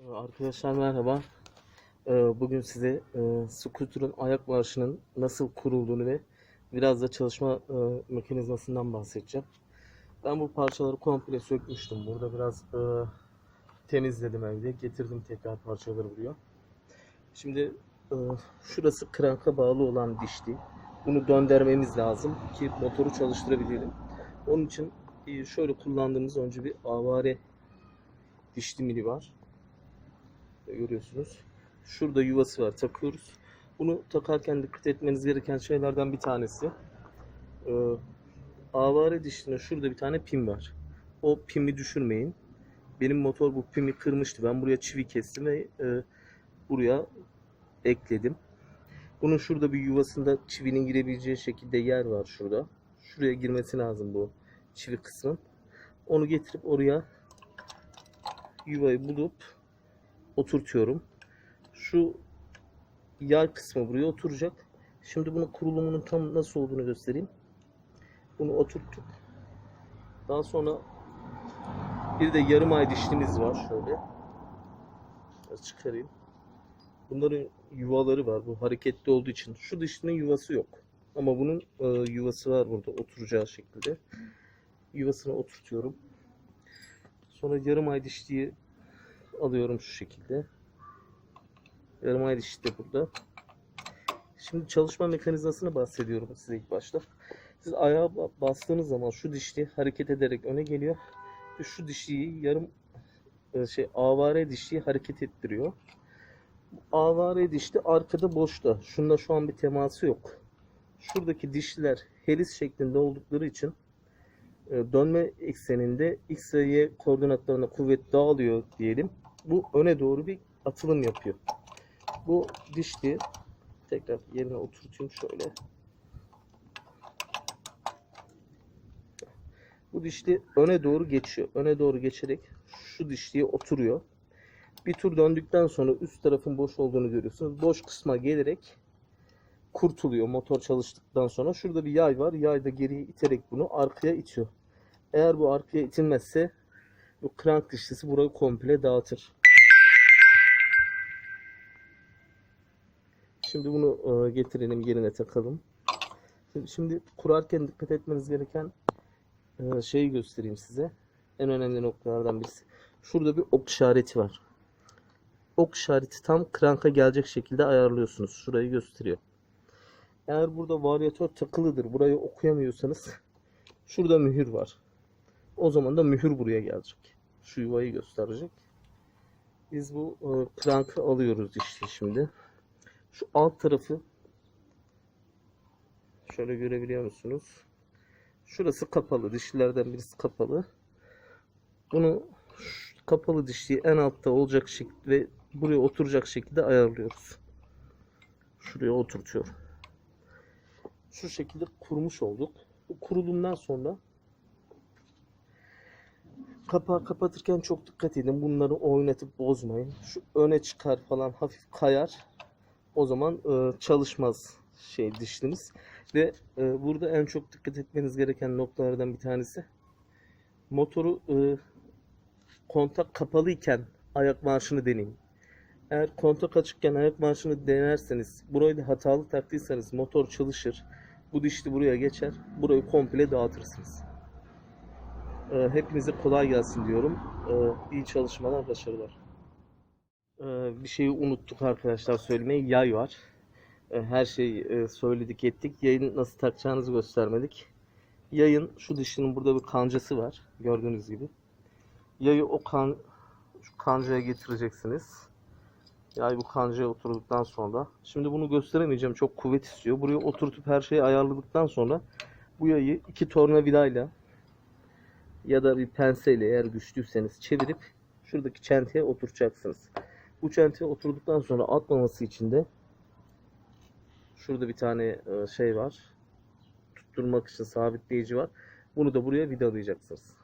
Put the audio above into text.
Ee, Arkadaşlar merhaba. Ee, Bugün size e, scooter'ın ayak marşının nasıl kurulduğunu ve biraz da çalışma e, mekanizmasından bahsedeceğim. Ben bu parçaları komple sökmüştüm. Burada biraz e, temizledim evde. Getirdim tekrar parçaları buraya. Şimdi şurası kranka bağlı olan dişti. Bunu döndürmemiz lazım ki motoru çalıştırabilelim. Onun için şöyle kullandığımız önce bir avare dişli mili var görüyorsunuz. Şurada yuvası var takıyoruz. Bunu takarken dikkat etmeniz gereken şeylerden bir tanesi. Ee, avare dişine şurada bir tane pin var. O pimi düşürmeyin. Benim motor bu pimi kırmıştı. Ben buraya çivi kestim ve e, buraya ekledim. Bunun şurada bir yuvasında çivinin girebileceği şekilde yer var şurada. Şuraya girmesi lazım bu çivi kısmın. Onu getirip oraya yuvayı bulup oturtuyorum. Şu yay kısmı buraya oturacak. Şimdi bunun kurulumunun tam nasıl olduğunu göstereyim. Bunu oturttuk. Daha sonra bir de yarım ay dişlimiz var şöyle. Biraz çıkarayım. Bunların yuvaları var. Bu hareketli olduğu için. Şu dişlinin yuvası yok. Ama bunun e, yuvası var burada oturacağı şekilde. Yuvasına oturtuyorum. Sonra yarım ay dişliği alıyorum şu şekilde. Yarım ay dişli de burada. Şimdi çalışma mekanizmasını bahsediyorum size ilk başta. Siz ayağa ba- bastığınız zaman şu dişli hareket ederek öne geliyor. Şu dişliyi yarım e, şey avare dişliyi hareket ettiriyor. Avare dişli arkada boşta. Şunda şu an bir teması yok. Şuradaki dişliler helis şeklinde oldukları için e, dönme ekseninde X ve Y koordinatlarına kuvvet dağılıyor diyelim. Bu öne doğru bir atılım yapıyor. Bu dişli tekrar yerine oturtayım şöyle. Bu dişli öne doğru geçiyor. Öne doğru geçerek şu dişliye oturuyor. Bir tur döndükten sonra üst tarafın boş olduğunu görüyorsunuz. Boş kısma gelerek kurtuluyor motor çalıştıktan sonra. Şurada bir yay var. Yay da geriye iterek bunu arkaya itiyor. Eğer bu arkaya itilmezse bu krank dişlisi burayı komple dağıtır. Şimdi bunu e, getirelim yerine takalım. Şimdi, kurarken dikkat etmeniz gereken e, şeyi göstereyim size. En önemli noktalardan birisi. Şurada bir ok işareti var. Ok işareti tam kranka gelecek şekilde ayarlıyorsunuz. Şurayı gösteriyor. Eğer burada varyatör takılıdır. Burayı okuyamıyorsanız şurada mühür var. O zaman da mühür buraya gelecek. Şu yuvayı gösterecek. Biz bu e, krankı alıyoruz işte şimdi. Şu alt tarafı şöyle görebiliyor musunuz? Şurası kapalı. Dişlilerden birisi kapalı. Bunu kapalı dişliği en altta olacak şekilde ve buraya oturacak şekilde ayarlıyoruz. Şuraya oturtuyorum. Şu şekilde kurmuş olduk. Bu kurulumdan sonra kapağı kapatırken çok dikkat edin. Bunları oynatıp bozmayın. Şu öne çıkar falan hafif kayar. O zaman e, çalışmaz şey dişlimiz. Ve e, burada en çok dikkat etmeniz gereken noktalardan bir tanesi motoru e, kontak kapalıyken ayak marşını deneyin. Eğer kontak açıkken ayak marşını denerseniz burayı da hatalı taktıysanız motor çalışır. Bu dişli buraya geçer. Burayı komple dağıtırsınız. Ee, hepinize kolay gelsin diyorum. Ee, iyi çalışmalar, başarılar. Ee, bir şeyi unuttuk arkadaşlar söylemeyi. Yay var. Ee, her şeyi e, söyledik ettik. Yayın nasıl takacağınızı göstermedik. Yayın şu dişinin burada bir kancası var. Gördüğünüz gibi. Yayı o kan şu kancaya getireceksiniz. Yay bu kancaya oturduktan sonra. Şimdi bunu gösteremeyeceğim. Çok kuvvet istiyor. Buraya oturtup her şeyi ayarladıktan sonra bu yayı iki tornavidayla ya da bir penseyle eğer güçlüyseniz çevirip şuradaki çenteye oturtacaksınız. Bu çenteye oturduktan sonra atmaması için de şurada bir tane e, şey var. Tutturmak için sabitleyici var. Bunu da buraya vidalayacaksınız.